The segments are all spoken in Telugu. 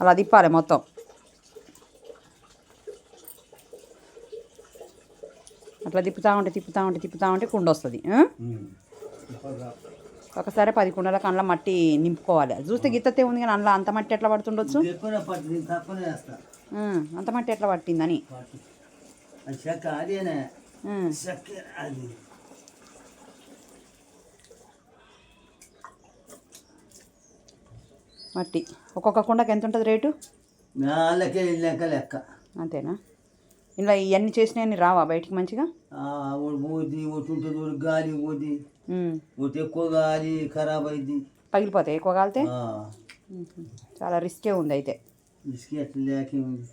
అలా తిప్పాలి మొత్తం. అట్లా తిప్పుతా ఉంటే తిప్పుతా ఉంటే తిప్పుతా ఉంటే కుండ వస్తుంది? ఒకసారి పది కుండల కండ్ల మట్టి నింపుకోవాలి. చూస్తే గిత్తతే ఉంది కానీ అందులో అంత మట్టి ఎట్లా పడుతుండొచ్చు? అంత మట్టి ఎట్లా పట్టిందని పట్టు అది చెక్క అదేనే ఆ, చెక్క అది మట్టి. ఒక్కొక్క కుండకి ఎంత ఉంటుంది రేటు లెక్క లెక్క. అంతేనా? ఇలా ఇవన్నీ చేసినవన్నీ రావా బయటికి మంచిగా? ఉంటుంది గాలి ఎక్కువ గాలి ఖరాబ్ అయింది పగిలిపోతాయి ఎక్కువ కాలితే. చాలా రిస్కే ఉంది అయితే. లేకే ఉంది.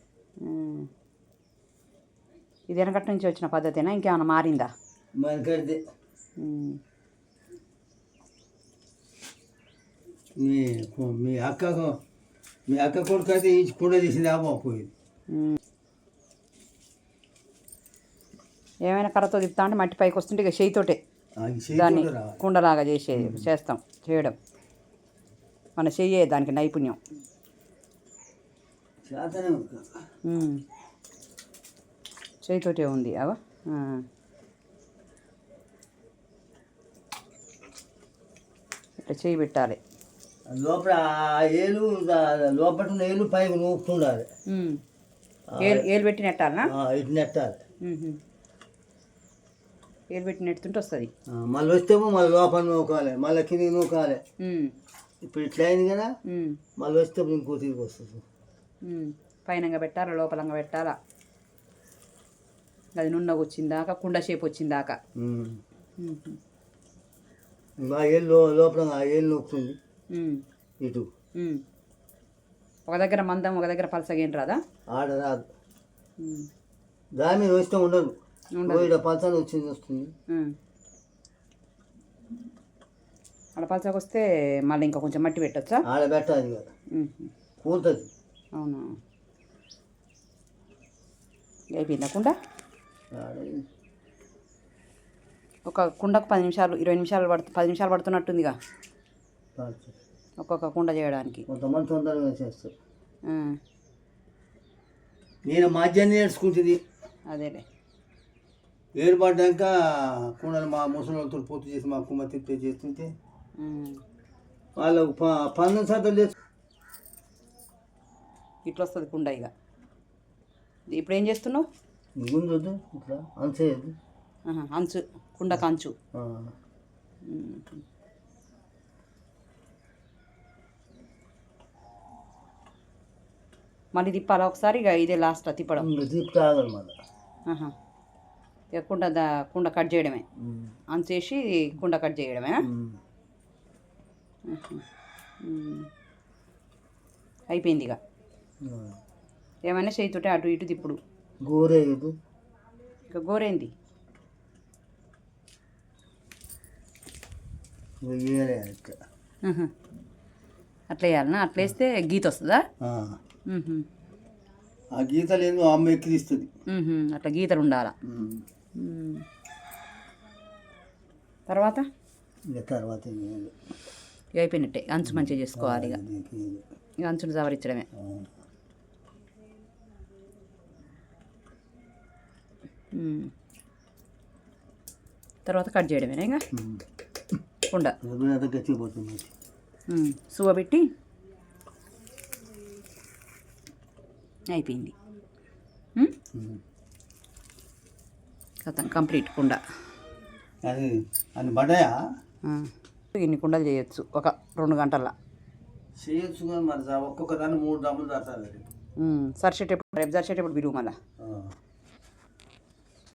ఇది వెనకటి నుంచి వచ్చిన పద్ధతేనా? ఇంకేమైనా మారిందా? మీ మీ అక్కకు మీ అక్క కొడుకు అయితే ఈ కుండ తీసింది అమ్మ పోయింది. ఏమైనా కర్రతో తిప్పుతా అంటే మట్టి పైకి వస్తుంటే ఇక చేయితోటే. దాన్ని కుండలాగా చేసేది చేస్తాం చేయడం. మన చెయ్యే దానికి నైపుణ్యం. చేయితోటే ఉంది అవ? ఇట్లా చేయి పెట్టాలి. లోపల ఏలు లోపల ఉన్న ఏలు పైకి నూపుతుండాలి. ఏలు పెట్టి నెట్టాలనా ఆ, ఇటు నెట్టాలి. ఏలు పెట్టి నెడుతుంటే వస్తుంది. మళ్ళీ వస్తేమో మళ్ళీ లోపల నూకాలి మళ్ళీ కింద నూకాలి. ఇప్పుడు ఇట్లా అయింది కదా మళ్ళీ వస్తే ఇంకో తిరిగి వస్తుంది. పైనంగా పెట్టాలా లోపలంగా పెట్టాలా? అది నున్నగా వచ్చిందాక కుండ షేప్ వచ్చిందాక? ఏళ్ళు లోపల ఏళ్ళు నూపుతుంది ఉమ్. ఇటు. ఒక దగ్గర మందం ఒక దగ్గర పలసగా ఏం రాదా? ఆడ రాదు. దాని మీద వస్తే ఉండదు. ఇక్కడ పలసన వచ్చింది వస్తుంది. అలా పలసగా వస్తే మళ్ళీ ఇంకా కొంచెం మట్టి పెట్టచ్చా? ఆడ పెట్టాలి కదా కూలుతుంది అవునా? అయిపోయిందా కుండ? ఆడ ఒక కుండకు పది నిమిషాలు ఇరవై నిమిషాలు పడుతు పది నిమిషాలు పడుతున్నట్టుందిగా. ఒక్కొక్క కుండ చేయడానికి. కొంతమంది తొందరగా చేస్తారు. నేను మధ్యాహ్నం నేర్చుకుంటుంది. అదేలే. ఏర్పడ్డాక కుండలు మా ముసలితో పూర్తి చేసి మా కుమ్మ తిప్పి చేస్తుంటే. వాళ్ళకు ప పన్నెండు శాతం లేదు. ఇట్లా వస్తుంది కుండ ఇక ఇప్పుడు ఏం చేస్తున్నావు? గుందొద్దు ఇట్లా అంచు కుండకు అంచు ఆ. ఉమ్. మళ్ళీ తిప్పాలా ఒకసారి? ఇక ఇదే లాస్ట్ తిప్పడం. ఇంక కుండ కుండ కట్ చేయడమే. అంచేసి కుండ కట్ చేయడమే అయిపోయింది ఇక. ఏమైనా చేయితోటే అటు ఇటు తిప్పుడు. గోరేయదు ఇక గోరేంది. అట్లా వేయాలనా? అట్లా వేస్తే గీత వస్తుందా? ఆ. గీతలు ఏందో అమ్మ ఎక్కిరిస్తుంది. మ్హూ. అట్లా గీతలు ఉండాలా. తర్వాత? తర్వాత అయిపోయినట్టే. అంచు మంచిగా చేసుకోవాలి ఇక. ఇక అంచును సవరించడమే. తర్వాత కట్ చేయడమేనా ఇంకా? మ్. సువ పెట్టి అయిపోయింది. కథం కంప్లీట్ కుండ. అది. ఇన్ని కుండలు చేయొచ్చు ఒక రెండు గంటల్లో. చేయొచ్చు మరి ఒక్కొక్క దాన్ని మూడు డబ్బులు దాటాలి. సరిచేటప్పుడు రేపు సరిచేటప్పుడు బిలువ మళ్ళా.